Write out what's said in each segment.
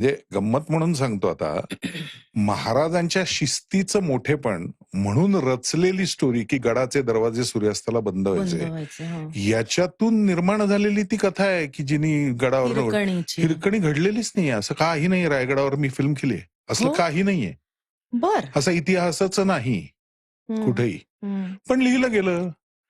म्हणजे गंमत म्हणून सांगतो आता महाराजांच्या शिस्तीचं मोठेपण म्हणून रचलेली स्टोरी की गडाचे दरवाजे सूर्यास्ताला बंद व्हायचे. हो. याच्यातून निर्माण झालेली ती कथा आहे की जिनी गडावर हिरकणी घडलेलीच नाही असं काही नाही रायगडावर मी फिल्म केली असलं हो? काही नाहीये. बर. असं इतिहासच नाही. कुठेही. पण लिहिलं गेलं.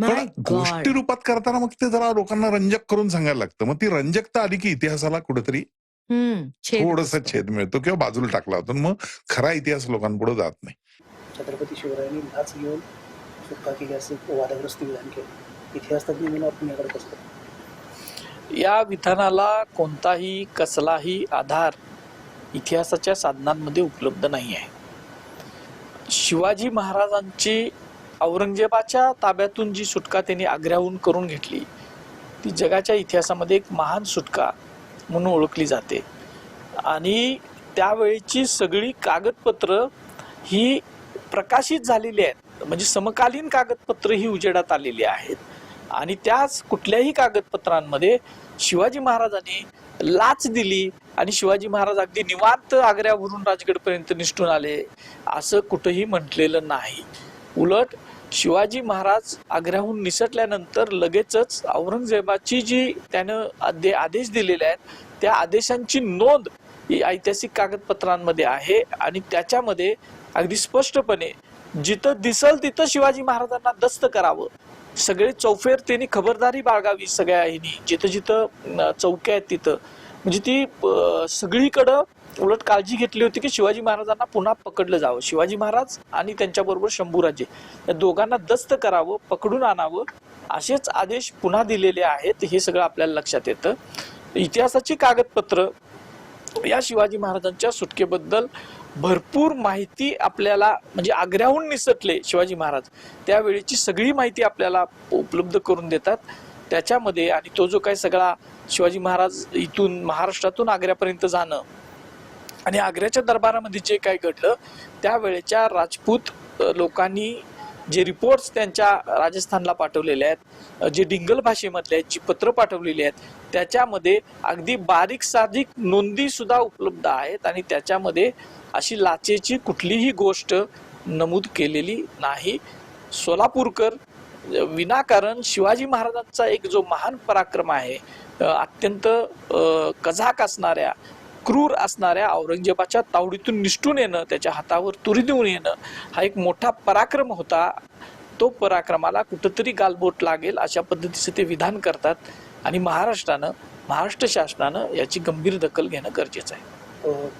पण. गोष्टी रूपात करताना मग ते जरा लोकांना रंजक करून सांगायला लागतं मग ती रंजकता आली की इतिहासाला कुठेतरी थोडस. छेद मिळतो किंवा बाजूला टाकला होतो मग खरा इतिहास लोकांपुढे जात नाही छत्रपती शिवरायांनी लाच घेऊन सुटका केली असे वादग्रस्त विधान केले इतिहास तज्ञ म्हणून आपण याकडे कसं? या विधानाला कोणताही कसलाही आधार इतिहासाच्या साधनांमध्ये उपलब्ध नाही आहे शिवाजी महाराजांची औरंगजेबाच्या ताब्यातून जी सुटका त्यांनी आग्र्याहून करून घेतली ती जगाच्या इतिहासामध्ये एक महान सुटका म्हणून ओळखली जाते. आणि त्यावेळीची सगळी कागदपत्र ही प्रकाशित झालेली आहेत. म्हणजे समकालीन कागदपत्र ही उजेडात आलेली आहेत. आणि त्याच कुठल्याही कागदपत्रांमध्ये शिवाजी महाराजांनी लाच दिली आणि शिवाजी महाराज अगदी निवांत आग्र्यावरून राजगडपर्यंत निष्ठून आले असं कुठंही म्हटलेलं नाही. उलट शिवाजी महाराज आग्र्याहून निसटल्यानंतर लगेचच औरंगजेबाची जी त्यानं आदे आदेश दिलेले आहेत त्या आदेशांची नोंद ही ऐतिहासिक कागदपत्रांमध्ये आहे आणि त्याच्यामध्ये अगदी स्पष्टपणे जिथं दिसल तिथं शिवाजी महाराजांना दस्त करावं. सगळे चौफेर त्यांनी खबरदारी बाळगावी सगळ्या ह्यांनी जिथं जिथं चौक्या आहेत तिथं. म्हणजे ती सगळीकडं उलट काळजी घेतली होती की शिवाजी महाराजांना पुन्हा पकडलं जावं. शिवाजी महाराज आणि त्यांच्याबरोबर शंभूराजे या दोघांना दस्त करावं पकडून आणावं असेच आदेश पुन्हा दिलेले आहेत हे सगळं आपल्याला लक्षात येतं. इतिहासाची कागदपत्र या शिवाजी महाराजांच्या सुटकेबद्दल भरपूर माहिती आपल्याला म्हणजे आग्र्याहून निसटले शिवाजी महाराज. त्यावेळेची सगळी माहिती आपल्याला उपलब्ध करून देतात. त्याच्यामध्ये आणि तो जो काही सगळा शिवाजी महाराज इथून महाराष्ट्रातून आग्र्यापर्यंत जाणं आणि आग्र्याच्या दरबारामध्ये जे काही घडलं त्यावेळेच्या राजपूत लोकांनी जे रिपोर्ट्स त्यांच्या राजस्थानला पाठवलेले आहेत जे डिंगल भाषेमधले आहेत जी पत्र पाठवलेली आहेत त्याच्यामध्ये अगदी बारीक साधिक नोंदी सुद्धा उपलब्ध आहेत आणि त्याच्यामध्ये अशी लाचेची कुठलीही गोष्ट नमूद केलेली नाही. सोलापूरकर विनाकारण शिवाजी महाराजांचा एक जो महान पराक्रम आहे अत्यंत कझाक असणाऱ्या क्रूर असणाऱ्या औरंगजेबाच्या तावडीतून निष्ठून येणं त्याच्या हातावर तुरी देऊन येणं हा एक मोठा पराक्रम होता. तो पराक्रमाला कुठंतरी गालबोट लागेल अशा पद्धतीचं ते विधान करतात आणि महाराष्ट्रानं महाराष्ट्र शासनानं याची गंभीर दखल घेणं गरजेचं आहे.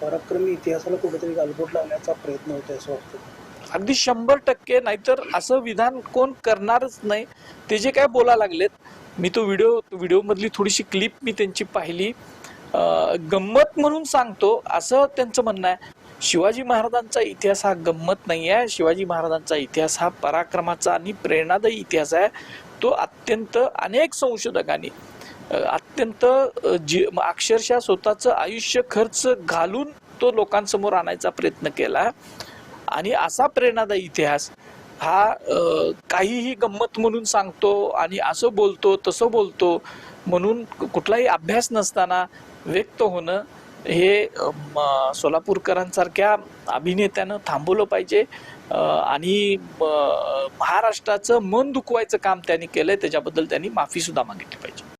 पराक्रमी इतिहासाला कुठेतरी गालबोट लावण्याचा प्रयत्न होतोय असं वाटतं. अगदी शंभर टक्के नाहीतर असं विधान कोण करणारच नाही. ते जे काय बोला लागलेत मी तो व्हिडिओ व्हिडिओ मधली थोडीशी क्लिप मी त्यांची पाहिली. गंमत म्हणून सांगतो असं त्यांचं म्हणणं आहे. शिवाजी महाराजांचा इतिहास हा गंमत नाही आहे. शिवाजी महाराजांचा इतिहास हा पराक्रमाचा आणि प्रेरणादायी इतिहास आहे. तो अत्यंत अनेक संशोधकांनी अत्यंत जी अक्षरशः स्वतःचं आयुष्य खर्च घालून तो लोकांसमोर आणायचा प्रयत्न केला. आणि असा प्रेरणादायी इतिहास हा काहीही गंमत म्हणून सांगतो आणि असं बोलतो तसं बोलतो. म्हणून कुठलाही अभ्यास नसताना व्यक्त होणं हे म, सोलापूरकरांसारख्या अभिनेत्यानं थांबवलं पाहिजे. आणि महाराष्ट्राचं मन दुखवायचं काम त्यांनी केलंय त्याच्याबद्दल त्यांनी माफी सुद्धा मागितली पाहिजे.